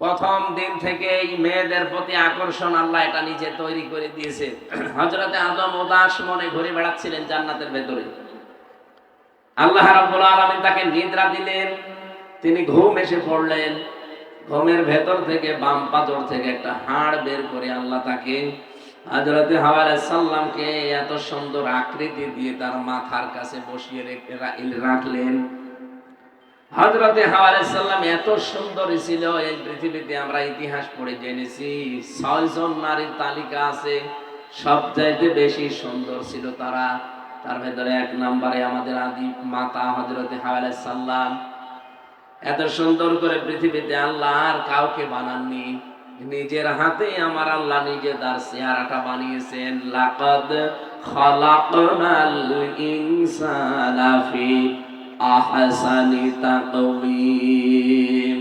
প্রথম দিন থেকে এই মেয়েদের প্রতি আকর্ষণ আল্লাহ এটা নিজে তৈরি করে দিয়েছে। হজরতে আদম উদাস মনে ঘুরে বেড়াচ্ছিলেন জান্নাতের ভেতরে। আল্লাহ রাব্বুল আলামিন তাকে নিদ্রা দিলেন, তিনি ঘুম এসে পড়লেন। ঘুমের ভেতর থেকে বাম পাথর থেকে একটা হাড় বের করে আল্লাহ তাকে হজরতে হাওয়া সাল্লামকে এত সুন্দর আকৃতি দিয়ে তার মাথার কাছে বসিয়ে রেখে রাখলেন। হজরতে হাওয়ালাম এত সুন্দরী ছিল, এই পৃথিবীতে আমরা ইতিহাস পড়ে জেনেছি, ছয়জন নারীর তালিকা আছে, সবচাইতে বেশি সুন্দর ছিল তারা। তার ভেতরে এক নম্বরে আমাদের আদি মাতা হজরতে হাওয়ালাম এত সুন্দর করে পৃথিবীতে আল্লাহ আর কাউকে বানাননি, নিজের হাতে আমার আল্লাহ নিজে তার চেহারাটা বানিয়েছেন। লাকাদ খালাকনাল ইনসানা ফি আহসানি তাকওয়িম।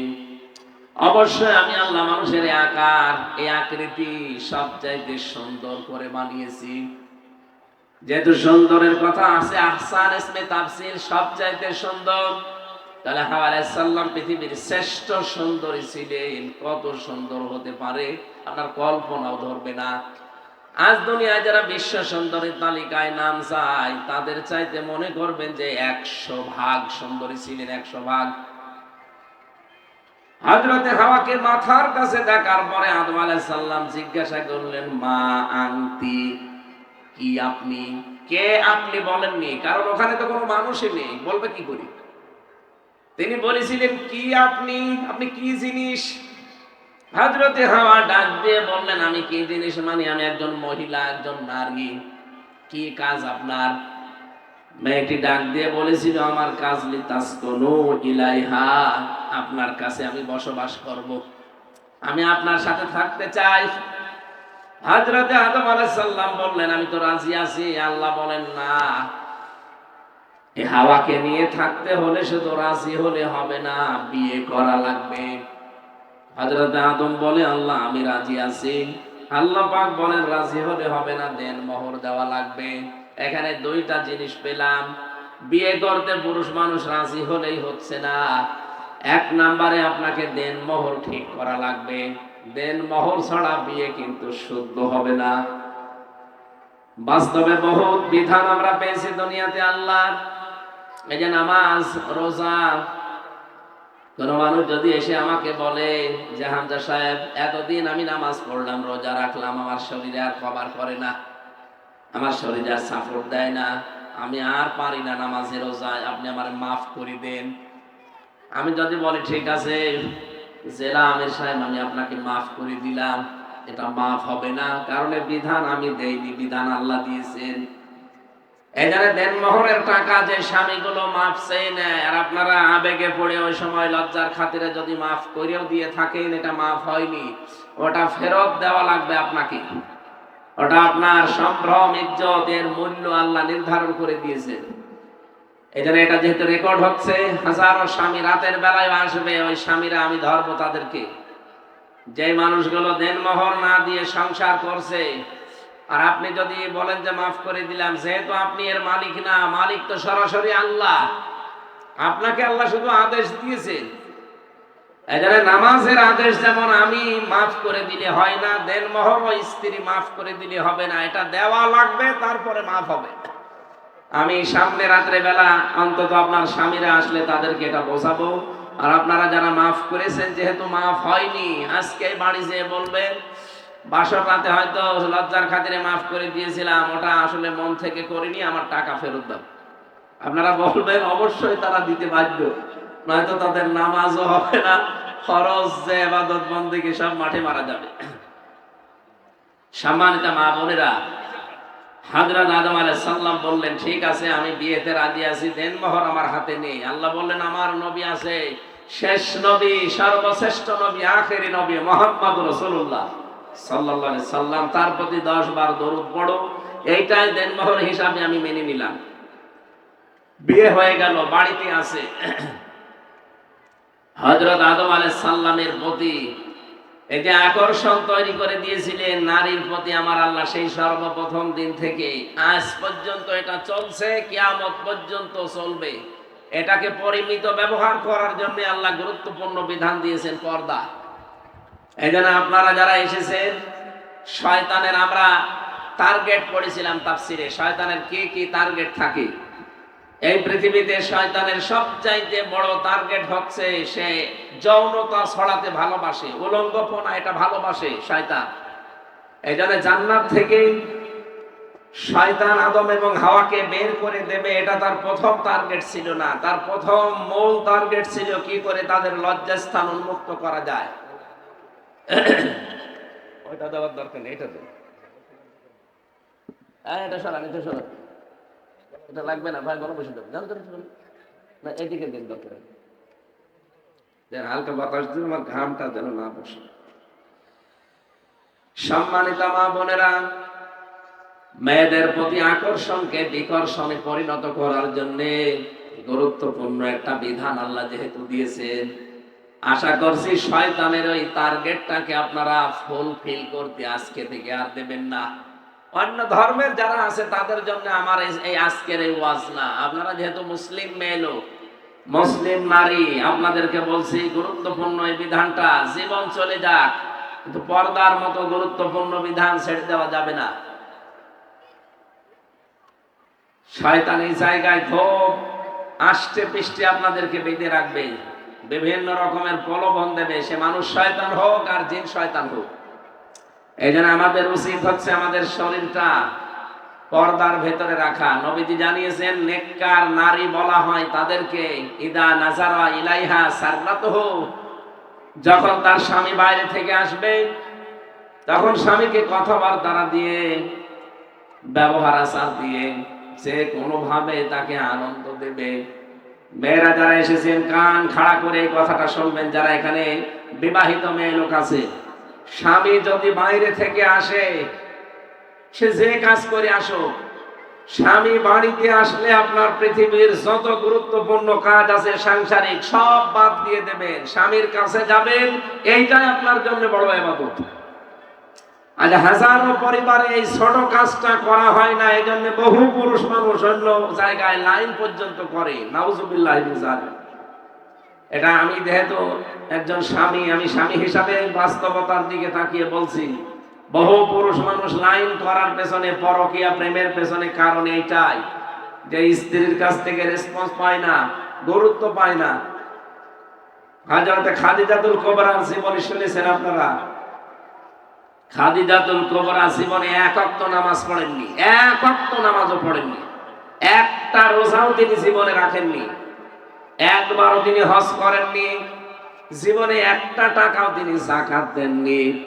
অবশ্যই আমি আল্লাহ মানুষের আকার, এই আকৃতি সবচাইতে সুন্দর করে বানিয়েছি। যেহেতু সুন্দরের কথা আছে, আহসান ইসমে তাফসির সবচাইতে সুন্দর। তাহলে হাওয়া সাল্লাম পৃথিবীর শ্রেষ্ঠ সুন্দরী ছিলেন, কত সুন্দর হতে পারে, আপনার কল্পনাও ধরবে না। আজ দুনিয়ায় যারা বিশ্ব সুন্দরী তালিকায় নাম চায়, তাদের চাইতে মনে করবেন যে একশো ভাগ সুন্দরী ছিলেন, একশো ভাগ। হজরতে হাওয়াকে মাথার কাছে পরে জিজ্ঞাসা করলেন, মা আংতি কি আপনি? কে আপনি বলেননি? কারণ ওখানে তো কোনো মানুষই নেই, বলবে কি করি? তিনি বলেছিলেন, কি আপনি? আপনি কি জিনিস? হাজরতে হাওয়া ডাক দিয়ে বললেন, আমি কি জিনিস মানে? আমি একজন মহিলা, একজন নারী। কি কাজ আপনার? মেয়েটি ডাক দিয়ে বলেছিল, আমার কাজ ইলাইহা, আপনার কাছে আমি বসবাস করব। আমি আপনার সাথে থাকতে চাই। হাজরতে আদম আলাইহিস বললেন, আমি তো রাজি আছি, আল্লাহ বলেন না। হাওয়াকে নিয়ে থাকতে হলে শুধু রাজি হলে হবে না, বিয়ে করা লাগবে। হযরত আদম বলে, আল্লাহ, আমি রাজি আছি। আল্লাহ পাক বলেন, রাজি হলে হবে না, দেন মোহর দেওয়া লাগবে। এখানে দুইটা জিনিস পেলাম। বিয়ে করতে পুরুষ মানুষ রাজি হলেই হচ্ছে না। এক নাম্বারে আপনাকে দেন মোহর ঠিক করা লাগবে। দেন মোহর ছাড়া বিয়ে কিন্তু শুদ্ধ হবে না। বাস্তবে বহুত বিধান আমরা পেয়েছি দুনিয়াতে, আল্লাহ। এই যে নামাজ, রোজা কোন মানুষ যদি এসে আমাকে বলে যে, হামজা সাহেব, এতদিন আমি নামাজ পড়লাম, রোজা রাখলাম, আমার শরীরে আর কভার করে না, আমার শরীরে আর সাপোর্ট দেয় না, আমি আর পারি না নামাজে, রোজায়, আপনি আমার মাফ করে দেন। আমি যদি বলি, ঠিক আছে, জেলা আমির সাহেব, আমি আপনাকে মাফ করে দিলাম, এটা মাফ হবে না। কারণ বিধান আমি দেইনি, বিধান আল্লাহ দিয়েছেন। এখানে দেন মোহরের টাকা যে স্বামীগুলো মাফ চেয়ে নেয়, আর আপনারা আবেগে পড়ে ওই সময় লজ্জার খাতিরে যদি মাফ করেও দিয়ে থাকেন, এটা মাফ হয়নি। ওটা ফেরত দেওয়া লাগবে আপনাকে। ওটা আপনার সম্ভ্রম, ইজ্জত, এর মূল্য আল্লাহ নির্ধারণ করে জন্য এটা যেহেতু রেকর্ড হচ্ছে, হাজারো স্বামী রাতের বেলায় আসবে, ওই স্বামীরা আমি ধরবো তাদেরকে। যে মানুষগুলো দেনমোহর না দিয়ে সংসার করছে আর আপনি যদি বলেন যে মাফ করে দিলাম, যেহেতু আপনি এর মালিক না, মালিক তো সরাসরি আল্লাহ। আপনাকে আল্লাহ শুধু আদেশ দিয়েছেন এখানে নামাজের আদেশ যেমন আমি মাফ করে দিলে হয় না, দেন মহর স্ত্রী মাফ করে দিলে হবে না। এটা দেওয়া লাগবে, তারপরে মাফ হবে। আমি সামনে রাত্রে বেলা অন্তত আপনার স্বামীরা আসলে তাদেরকে এটা বোঝাবো। আর আপনারা যারা মাফ করেছেন, যেহেতু মাফ হয়নি, আজকে বাড়ি যেয়ে বলবেন বাসর রাতে হয়তো লজ্জার খাতিরে মাফ করে দিয়েছিলাম, ওটা আসলে মন থেকে করিনি, আমার টাকা ফেরত দাও। আপনারা বলবেন, অবশ্যই তারা দিতে বাধ্য। নয়তো তাদের নামাজও হবে না খরচ যে এবাদত বন্দিকে সব মাঠে মারা যাবে। সম্মানিত মা বোনেরা হাজরত আদম সালাম বললেন, ঠিক আছে, আমি বিয়েতে রাজি আছি দেন মোহর আমার হাতে নেই। আল্লাহ বললেন, আমার নবী আছে, শেষ নবী, সর্বশ্রেষ্ঠ নবী, আখেরি নবী মোহাম্মদ রসুল্লাহ আলাইহি সাল্লাম, তার প্রতি দশ বার দরুদ পড়ো। এইটাই দেনমোহর হিসাবে আমি মেনে নিলাম। বিয়ে হয়ে গেল, বাড়িতে আছে। আদম প্রতি এই যে আকর্ষণ তৈরি করে দিয়েছিলেন, নারীর প্রতি আমার আল্লাহ সেই সর্বপ্রথম দিন থেকে আজ পর্যন্ত এটা চলছে, কিয়ামত পর্যন্ত চলবে। এটাকে পরিমিত ব্যবহার করার জন্য আল্লাহ গুরুত্বপূর্ণ বিধান দিয়েছেন পর্দা। এই আপনারা যারা এসেছেন, শয়তানের আমরা টার্গেট করেছিলাম তাফসিরে। শয়তানের কি কি টার্গেট থাকে? এই পৃথিবীতে শয়তানের সবচাইতে বড় টার্গেট হচ্ছে সে যৌনতা ছড়াতে ভালোবাসে, উলঙ্গপনা এটা ভালোবাসে শয়তান। এই জান্নাত থেকে শয়তান আদম এবং হাওয়াকে বের করে দেবে, এটা তার প্রথম টার্গেট ছিল না। তার প্রথম মূল টার্গেট ছিল কি করে তাদের লজ্জাস্থান উন্মুক্ত করা যায়। ওইটা দেওয়ার দরকার নেই হ্যাঁ এটা সরান এটা সরান। এটা লাগবে না, ভাই, গরম বসে না, এদিকে দিন দরকার দেন হালকা বাতাস দিন, আমার ঘামটা যেন না বসে। সম্মানিত মা বোনেরা, মেয়েদের প্রতি আকর্ষণকে বিকর্ষণে পরিণত করার জন্য গুরুত্বপূর্ণ একটা বিধান আল্লাহ যেহেতু দিয়েছেন আশা করছি শয়তানের ওই টার্গেটটাকে আপনারা ফুলফিল করতে আজকে থেকে আর দেবেন না। অন্য ধর্মের যারা আছে, তাদের জন্য আমার এই- আজকের এই ওয়াজ না। আপনারা যেহেতু মুসলিম মেয়ে লোক, মুসলিম নারী, আপনাদেরকে বলছি গুরুত্বপূর্ণ এই বিধানটা, জীবন চলে যাক, কিন্তু পর্দার মতো গুরুত্বপূর্ণ বিধান ছেড়ে দেওয়া যাবে না। শয়তান এই জায়গায় খুব আষ্টে পৃষ্ঠে আপনাদেরকে বেঁধে রাখবে। বিভিন্ন রকমের প্রলোভন দেবে। সে মানুষ শয়তান হোক আর জিন শয়তান হোক। এই জন্য আমাদের উচিত হচ্ছে আমাদের শরীরটা পর্দার ভেতরে রাখা। নবীজি জানিয়েছেন, নেককার নারী বলা হয় তাদেরকে, ইদা নাজারা ইলাইহা সাররাতহু। যখন তার স্বামী বাইরে থেকে আসবে, তখন স্বামীকে কথাবার্তা দিয়ে ব্যবহার আচার দিয়ে সে কোনোভাবে তাকে আনন্দ দেবে। মেয়েরা যারা এসেছেন, কান খাড়া করে এই কথাটা শুনবেন, যারা এখানে বিবাহিত মেয়ে লোক আছে। স্বামী যদি বাইরে থেকে আসে, সে যে কাজ করে আসো স্বামী বাড়িতে আসলে আপনার পৃথিবীর যত গুরুত্বপূর্ণ কাজ আছে, সাংসারিক, সব বাদ দিয়ে দেবেন। স্বামীর কাছে যাবেন, এইটাই আপনার জন্য বড় এবাদত আজ হাজারো পরিবারে এই ছোট কাজটা করা হয় না এই জন্য বহু পুরুষ মানুষ অন্য জায়গায় লাইন পর্যন্ত করে। নাউজুবিল্লাহ এটা আমি যেহেতু একজন স্বামী, আমি স্বামী হিসাবে বাস্তবতার দিকে তাকিয়ে বলছি, বহু পুরুষ মানুষ লাইন করার পেছনে পরকিয়া প্রেমের পেছনে কারণ এইটাই যে স্ত্রীর কাছ থেকে রেসপন্স পায় না, গুরুত্ব পায় না। হাজরাতে খাদিজাতুল কোবরার জীবনী শুনেছেন আপনারা? খাদিজাতুল কোবরা জীবনে এক অক্ত নামাজ পড়েননি, এক অক্ত নামাজও পড়েননি। একটা রোজাও তিনি জীবনে রাখেননি। একবারও তিনি হজ করেননি। জীবনে একটা টাকাও তিনি জাকাত দেননি।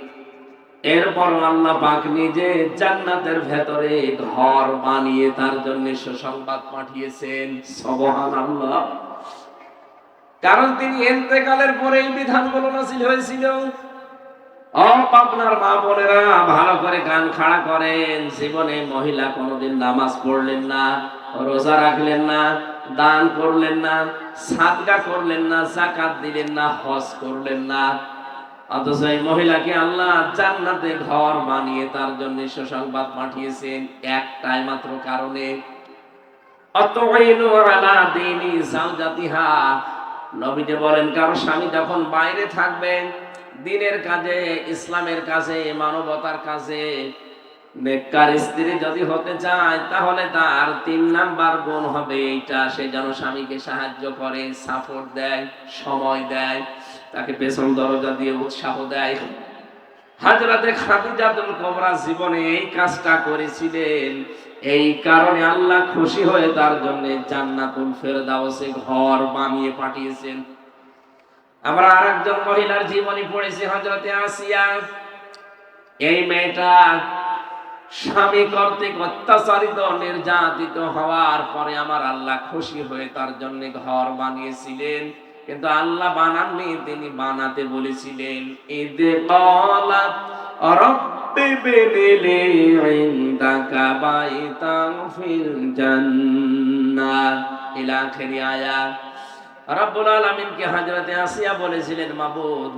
এরপর আল্লাহ পাক নিজে জান্নাতের ভেতরে ঘর বানিয়ে তার জন্য সুসংবাদ পাঠিয়েছেন। সবহান আল্লাহ কারণ তিনি এতেকালের পরে এই বিধানগুলো নাসিল হয়েছিল। আপনার মা বোনেরা ভালো করে গান খাড়া করেন। জীবনে মহিলা কোনোদিন নামাজ পড়লেন না, রোজা রাখলেন না, দান করলেন না, সাদগা করলেন না জাকাত দিলেন না, হজ করলেন না। অথচ এই মহিলাকে আল্লাহ জান্নাতে ঘর বানিয়ে তার জন্য সুসংবাদ পাঠিয়েছেন একটাই মাত্র কারণে। নবীজি বলেন, কারও স্বামী যখন বাইরে থাকবে দিনের কাজে, ইসলামের কাজে, মানবতার কাজে। নেককার স্ত্রী যদি হতে চায়, তাহলে তার তিন নাম্বার গুণ হবে এইটা। সে যেন স্বামীকে সাহায্য করে সাপোর্ট দেয়, সময় দেয়, তাকে পেছন দরজা দিয়ে উৎসাহ দেয়। হাজরাতে খাদিজাতুল কোবরা জীবনে এই কাজটা করেছিলেন। এই কারণে আল্লাহ খুশি হয়ে তার জন্য জান্নাতুল ফেরদাউসে ঘর বানিয়ে পাঠিয়েছেন। আমরা আরেকজন মহিলার জীবনী পড়েছি হজরতে আসিয়া। এই মেয়েটা স্বামী কর্তৃক অত্যাচারিত, নির্যাতিত হওয়ার পরে আমার আল্লাহ খুশি হয়ে তার জন্য ঘর বানিয়েছিলেন। কিন্তু আল্লাহ বানাননি, তিনি বানাতে বলেছিলেন, ঈদে আয়াত। রব্বুল আলামিনকে হযরতে আসিয়া বলেছিলেন, মাবুদ,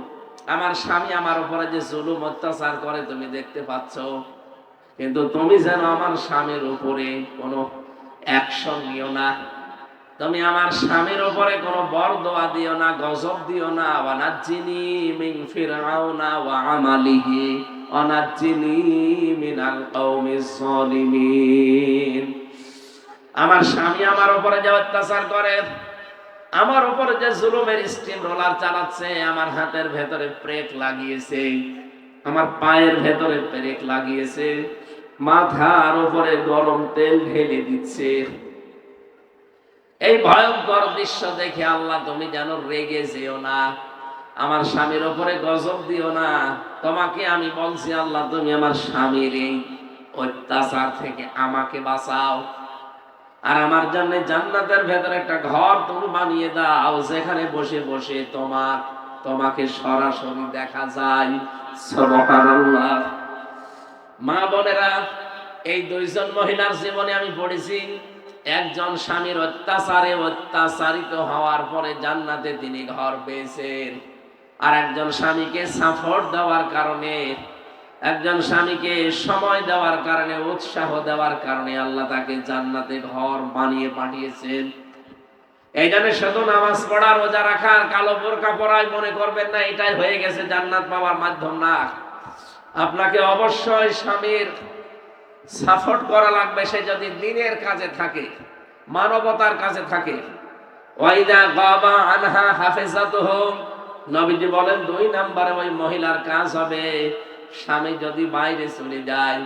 আমার স্বামী আমার উপরে যে জুলুম, অত্যাচার করে, তুমি দেখতে পাচ্ছ। কিন্তু তুমি যেন আমার স্বামীর উপরে কোনো অ্যাকশন নিও না। তুমি আমার স্বামীর উপরে কোনো বর দোয়া দিও না, গজব দিও না। ওয়ানাজ্জিনি মিন ফিরআউনা ওয়া আমালিহি, ওয়ানাজ্জিনি মিনাল কওমিজ জালিমিন আমার স্বামী আমার উপরে যে অত্যাচার করে আমার উপরে যে জুলুমের স্টিম রোলার চালাচ্ছে, আমার হাতের ভেতরে ব্রেক লাগিয়েছে, আমার পায়ের ভেতরে ব্রেক লাগিয়েছে, মাথার উপরে গরম তেল ঢেলে দিচ্ছে। এই ভয়ঙ্কর দৃশ্য দেখে আল্লাহ, তুমি যেন রেগে যেও না, আমার স্বামীর উপরে গজব দিও না। তোমাকে আমি বলছি, আল্লাহ, তুমি আমার স্বামীর এই অত্যাচার থেকে আমাকে বাঁচাও। আর আমার জন্য জান্নাতের ভেতরে একটা ঘর তুমি বানিয়ে দাও, যেখানে বসে বসে তোমার, তোমাকে সরাসরি দেখা যায়। সুবহানাল্লাহ। মা বোনেরা, এই দুইজন মহিলার জীবনে আমি পড়েছি, একজন স্বামীর অত্যাচারে অত্যাচারিত হওয়ার পরে জান্নাতে তিনি ঘর পেয়েছেন, আর একজন স্বামীকে সাপোর্ট দেওয়ার কারণে একজন স্বামীকে সময় দেওয়ার কারণে, উৎসাহ দেওয়ার কারণে আল্লাহ তাকে জান্নাতে ঘর বানিয়ে পাঠিয়েছেন। এই জন্য শুধু নামাজ পড়া, রোজা রাখার, কালো বোরকা পরাই মনে করবেন না, এটাই হয়ে গেছে জান্নাত পাওয়ার মাধ্যম না। আপনাকে অবশ্যই স্বামীর সাপোর্ট করা লাগবে, সে যদি দিনের কাজে থাকে, মানবতার কাজে থাকে। ওয়াইদা বাবা আনহা হাফেজাতুহ, নবীজি বলেন, দুই নম্বরে ওই মহিলার কাজ হবে। স্বামী যদি বাইরে চলে যায়,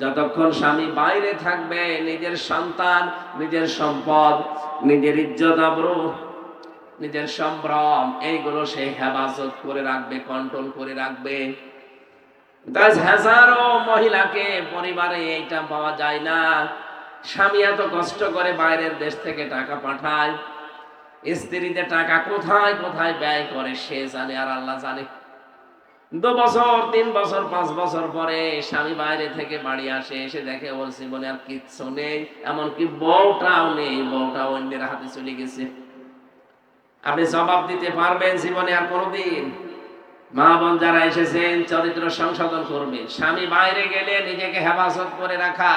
যতক্ষণ স্বামী বাইরে থাকবে, নিজের সন্তান, নিজের সম্পদ, নিজের ইজ্জত, আবরু, নিজের সম্ভ্রম, এইগুলো সে হেফাজত করে রাখবে কন্ট্রোল করে রাখবে। হাজারো মহিলাকে, পরিবারে এইটা পাওয়া যায় না। স্বামী এত কষ্ট করে বাইরের দেশ থেকে টাকা পাঠায় স্ত্রীতে টাকা কোথায় কোথায় ব্যয় করে, সে জানে আর আল্লাহ জানে। দু বছর, তিন বছর, পাঁচ বছর পরে স্বামী বাইরে থেকে বাড়ি আসে, এসে দেখে ওর জীবনে আর কিচ্ছু নেই। এমনকি বউটাও নেই বউটা অন্যের হাতে চলে গেছে। আপনি জবাব দিতে পারবেন জীবনে আর কোনোদিন। মা বোন যারা এসেছেন, চরিত্র সংশোধন করবে স্বামী বাইরে গেলে নিজেকে হেফাজত করে রাখা।